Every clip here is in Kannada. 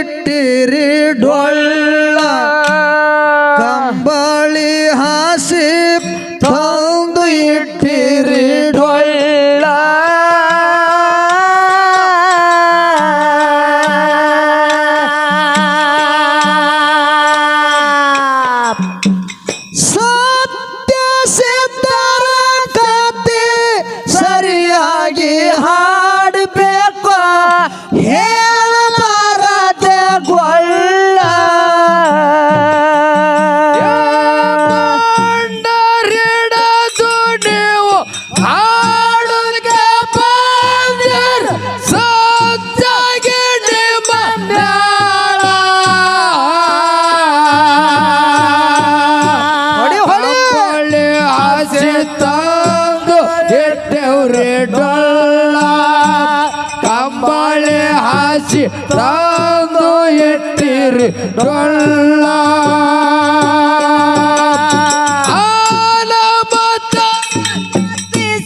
ಇಟ್ಟಿರಿ ಡೊಳ್ಳ ಕಂಬಳಿ ಹಾಸಿ ತಂದು ಇಟ್ಟಿರಿ ಡೊಳ್ಳ ಸತ್ಯ ಸಿದ್ಧರ ಕತೆ ಸರಿಯಾಗಿ ಹಾ ತಂದು ಇಟ್ಟಿರಿ ಡೊಳ್ಳ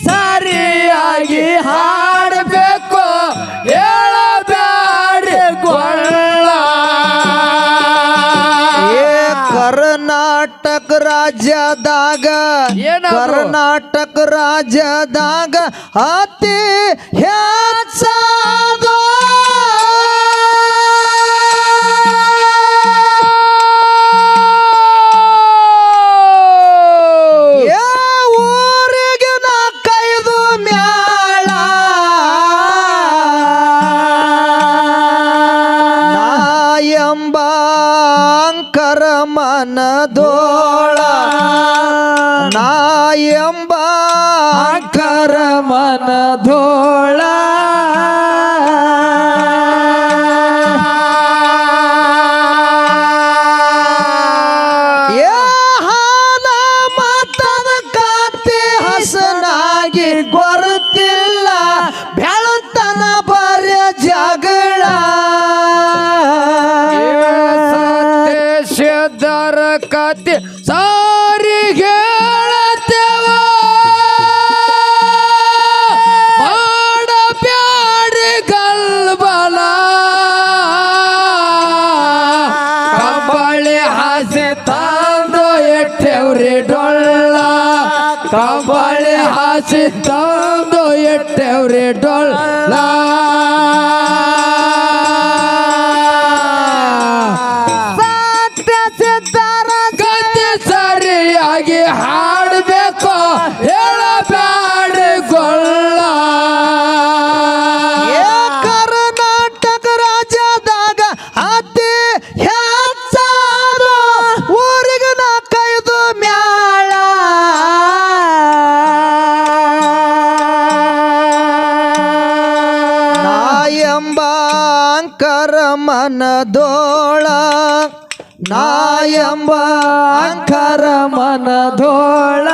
ಸರಿಯಾಗಿ ಹಾಡಬೇಕು ಹೇಳಬ್ಯಾಡಿ ಕೊಳ್ಳ ಏ ಕರ್ನಾಟಕ ರಾಜ್ಯದಾಗ? ಕರ್ನಾಟಕ ರಾಜ್ಯದಾಗ ಅತಿ ಹೆಚ್ಚಾದ ಎಂಬ ಅಂಕರ ಹಾಸಿ ತಂದು ಇಟ್ಟೆವ್ರಿ ಡೊಳ್ಳ ಸತ್ಯ ಸಿದ್ಧರ ಗತಿ ಸರಿಯಾಗಿ ಹಾಡಬೇಕು ಅಂಕರ ಮನದೋಳ ನಾ ಎಂಬ ಅಂಕರ ಮನದೋಳ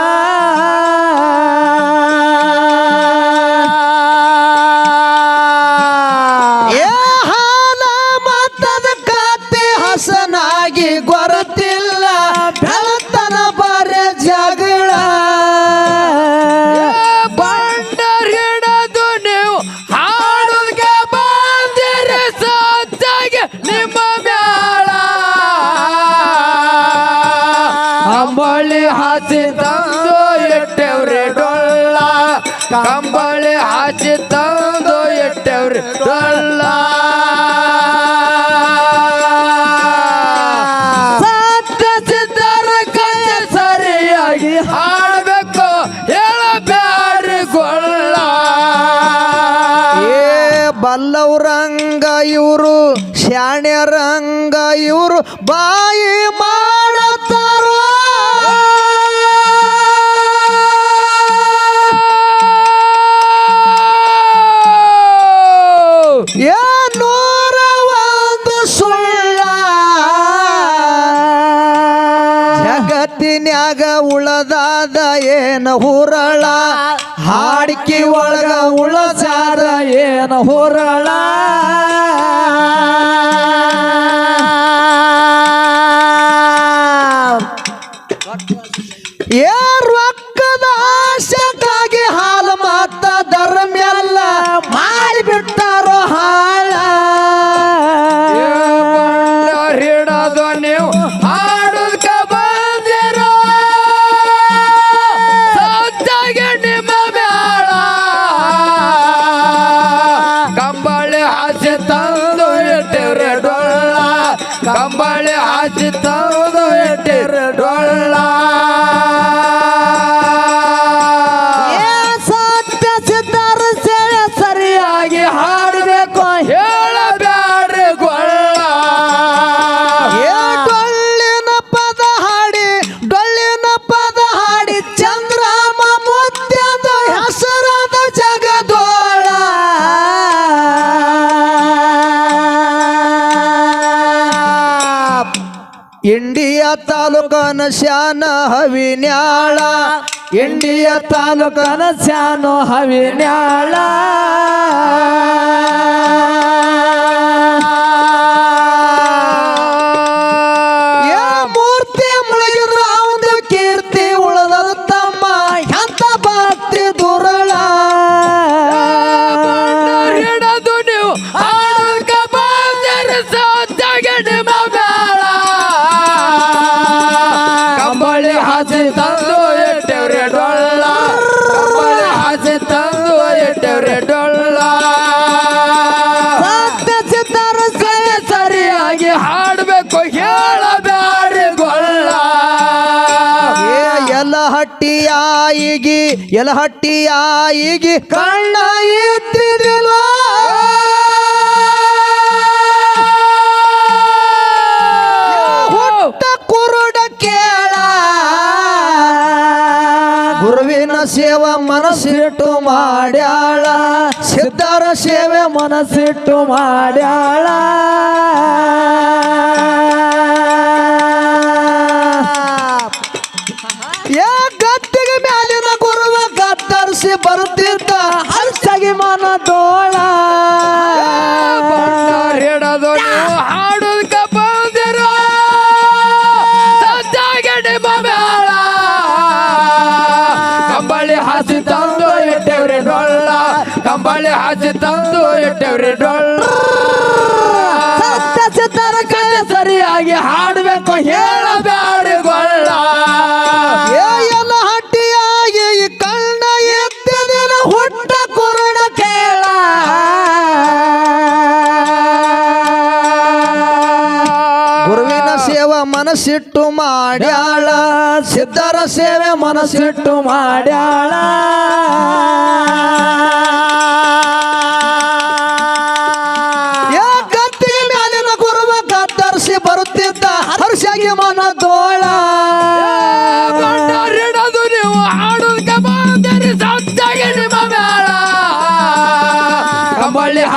ಬಲ್ಲವ್ರಂಗ ಇವರು ಶಾಣ್ಯರಂಗ ಇವರು ಬಾಯಿ ಮಾಡತಾರ ಸುಳ್ಳ. ಜಗತ್ತಿನ್ಯಾಗ ಉಳದಾದ ಏನ ಹುರಳ? ಹಾಡಿಕೆ ಒಳಗ ಉಳಸಾದ ಏನ ಹೊರಳ? ಏ ಕಂಬಳೆ ಹಾಸಿತಾವ ತಾಲೂಕನ ಶಾನ ಹವಿನ್ಯಾಳ. ಇಂಡಿಯಾ ತಾಲೂಕನ ಶಾನ ಹವಿನ್ಯಾಳ. ಹಾಡ್ಬೇಕು ಹೇಳಬ್ಯಾಡಿ ಎಲಹಟ್ಟಿ ಏ ಎಲಹಟ್ಟಿಯಾಯಿಗಿ ಎಲಹಟ್ಟಿಯಾಯಿಗಿ ಕಣ್ಣ ಎತ್ತಿದಿಲ್ಲ ಸೇವ ಮನಸ್ಸಿಟ್ಟು ಮಾಡ್ಯಾಳ, ಸಿದ್ಧರ ಸೇವೆ ಮನಸ್ಸಿಟ್ಟು ಮಾಡ್ಯಾಳ. ಏ ಗತ್ತಿಗೆ ಮ್ಯಾಲಿನ ಗುರುವ ಗತ್ತರ್ಸಿ ಬರುತ್ತಿದ್ದ ಹರ್ಷಗಿ ಮನ ತೋಳ. ಇಟ್ಟವ್ರಿ ಡೊಳ್ಳ ಸಿದ್ಧರ ಕೈ ಸರಿಯಾಗಿ ಹಾಡಬೇಕು ಹೇಳಬೇಡಿ ಗೊಳ್ಳ ಏ ಎಲ್ಲ ಹಟ್ಟಿಯಾಗಿ ಈ ಕಣ್ಣ ಎತ್ತಿದಿನ ಹುಟ್ಟ ಕುರುಡ ಕೇಳ ಗುರುವಿನ ಸೇವ ಮನಸ್ಸಿಟ್ಟು ಮಾಡ್ಯಾಳ. ಸಿದ್ಧರ ಸೇವೆ ಮನಸ್ಸಿಟ್ಟು ಮಾಡ್ಯಾಳ.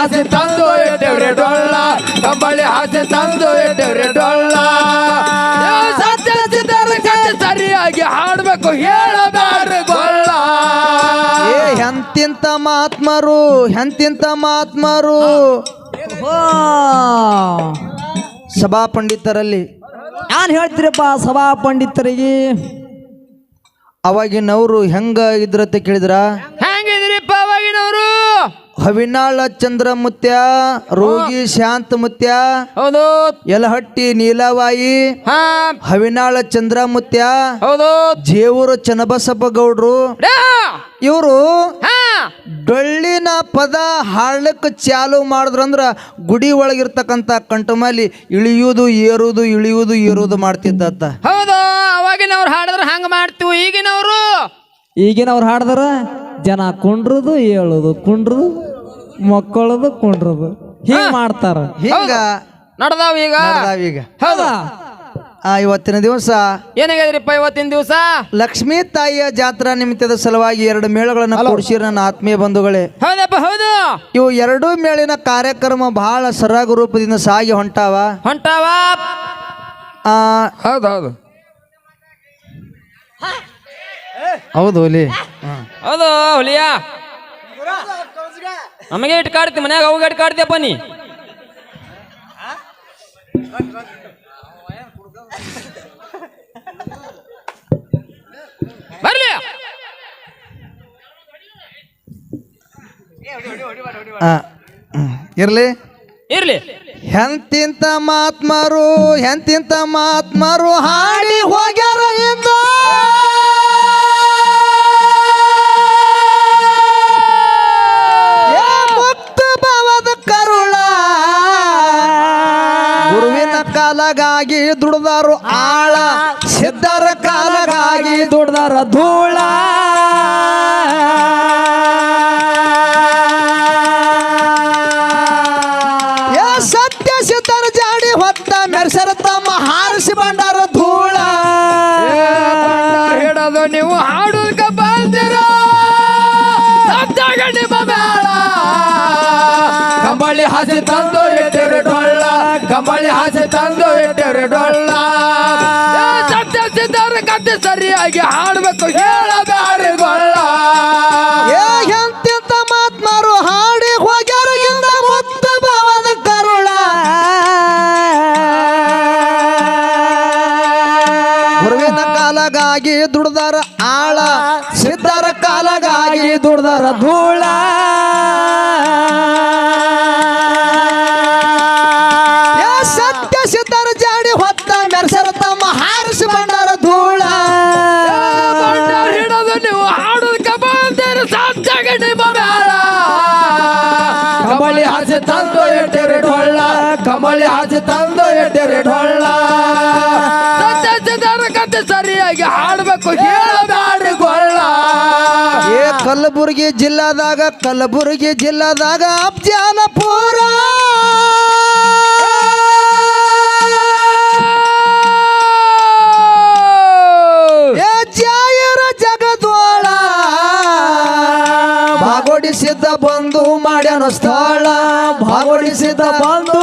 ಹಾಸಿ ತಂದು ಇಟ್ಟವ್ರೆ ಡೊಳ್ಳ. ಕಂಬಳಿ ಹಾಸಿ ತಂದು ಇಟ್ಟವ್ರೆ ಡೊಳ್ಳ. ಸತ್ಯ ಸರಿಯಾಗಿ ಹಾಡ್ಬೇಕು ಹೇಳಬಾರ್ದು ಗೊಳ್ಳ. ಎಂತಿಂತ ಮಾತ್ಮರು ಎಂತಿಂತ ಮಾತ್ಮರು ಸಭಾ ಪಂಡಿತರಲ್ಲಿ ನಾನು ಹೇಳ್ತೀರಪ್ಪ ಸಭಾ ಪಂಡಿತರಿಗೆ ಅವಾಗಿನವರು ಹೆಂಗ ಇದ್ರತೆ ಕೇಳಿದ್ರ? ಅವಾಗಿನವರು ಹವಿನಾಳ ಚಂದ್ರಮುತ್ಯ ರೋಗಿ ಶಾಂತ ಮುತ್ಯ ಹೌದು. ಯಲಹಟ್ಟಿ ನೀಲವಾಯಿ ಹವಿನಾಳ ಹವಿನಾಳ ಚಂದ್ರಮುತ್ಯ ಹೌದು. ಜೇವೂರು ಚನ್ನಬಸಪ್ಪ ಗೌಡ್ರು. ಇವರು ಹಾ. ಡೊಳ್ಳಿನ ಪದ ಹಾಡ್ಲಿಕ್ಕೆ ಚಾಲು ಮಾಡಿದ್ರಂದ್ರ ಗುಡಿ ಒಳಗಿರ್ತಕ್ಕಂಥ ಕಂಟಮಲ್ಲಿ ಇಳಿಯುವುದು ಏರುವುದು ಇಳಿಯುವುದು ಏರುವುದು ಮಾಡ್ತಿದ್ದತ್ತ. ಹೌದು. ಅವಾಗಿನವ್ರು ಹಾಡಿದ್ರೆ ಹಂಗ ಮಾಡ್ತೀವಿ ಈಗಿನವರು. ಈಗಿನವ್ರು ಹಾಡ್ದಾರ? ಜನ ಕುಂಡ್ರದು ಹೇಳುದು ಕುಂಡ್ರದು ಮಕ್ಕಳದು ಕುಂಡ್ರದು. ಹಿಂಗ್ ಮಾಡ್ತಾರ. ಹಿಂಗ. ನಡ್ದಾವ ಈಗ. ಈಗ. ಹೌದಾ. ಆ ಇವತ್ತಿನ ದಿವಸ ಏನಾಗ್ಯದ್ರಿಪ್ಪ ಇವತ್ತಿನ ದಿವಸ? ಲಕ್ಷ್ಮೀ ತಾಯಿಯ ಜಾತ್ರಾ ನಿಮಿತ್ತದ ಸಲುವಾಗಿ ಎರಡು ಮೇಳಗಳನ್ನು ಕೊಡಿಸಿರ ನನ್ನ ಆತ್ಮೀಯ ಬಂಧುಗಳೇ. ಹೌದಪ್ಪ ಹೌದು. ಇವು ಎರಡೂ ಮೇಳಿನ ಕಾರ್ಯಕ್ರಮ ಬಹಳ ಸರಾಗ ರೂಪದಿಂದ ಸಾಗಿ ಹೊಂಟಾವ. ಹೊಂಟಾವ. ಆ, ಹೌದು ಹೌದು. ಹೌದು ಹುಲಿ. ಹೌದು ಹುಲಿಯ. ನಮಗೆ ಇಟ್ಟು ಕಾಡ್ತಿ ಮನ್ಯಾಗ ಅವಾಗ ಇಟ್ಟು ಕಾಡ್ತಿಯಪ್ಪ ನೀ ಬರ್ಲಿ. ಇರ್ಲಿ. ಇರ್ಲಿ. ಎಂತಿಂತ ಮಾತ್ಮರು ಎಂತಿಂತ ಮಾತ್ಮರು ಹಾಡಿ ಹೋಗ್ಯಾರ ಇಂದ. ಕಾಲಗಾಗಿ ದುಡ್ದಾರು ಆಳ ಸಿದ್ಧರ ಕಾಲಗಾಗಿ ದುಡ್ದಾರ ಧೂಳ. ಬಂದಿರೋ ಸತ್ತಾಗ ನಿಮ್ಮ ಮೇಳ ಕಂಬಳಿ ಕಂಬಳಿ ಹಾಸಿ ತಂದು ಇಟ್ಟವ್ರೆ ಡೊಳ್ಳ ಕಮಳಿ ಹಾಸಿ ತಂದು ಇಟ್ಟವ್ರೆ ಡೊಳ್ಳ. ಏ ಸತ್ಯ ಸಿದ್ಧಾರ ಕತೆ ಸರಿಯಾಗಿ ಹಾಡ್ಬೇಕು ಹೇಳಬೇಡಿ ಗೊಳ್ಳ. ಏ ಎಂತೆಂತ ಮಾತ್ಮಾರು ಹಾಡಿ ಮುತ್ತ ಭಾವದ ಕರುಳ. ಗುರುವಿನ ಕಾಲಗಾಗಿ ದುಡ್ದಾರ ಆಳ ಸಿದ್ಧರ ಕಾಲಗಾಗಿ ದುಡ್ದಾರ ಧೂಳ. ಕಂಬಳಿ ಆಚೆ ತಂದು ಎಡ್ಡೆರೆ ಡೊಳ್ಳ. ಕತೆ ಸರಿಯಾಗಿ ಹಾಡ್ಬೇಕು ಹೇಳಬ್ಯಾಡ್ರಿ ಗೊಳ್ಳ. ಏ ಕಲಬುರಗಿ ಜಿಲ್ಲಾದಾಗ ಕಲಬುರಗಿ ಜಿಲ್ಲಾದಾಗ ಅಬ್ಜಾನಪುರ. ಭಾಗೋಡಿಸಿದ್ದ ಬಂದು ಮಾಡ್ಯಾನ ಸ್ಥಳ. ಭಾಗೋಡಿಸಿದ್ದ ಬಂದು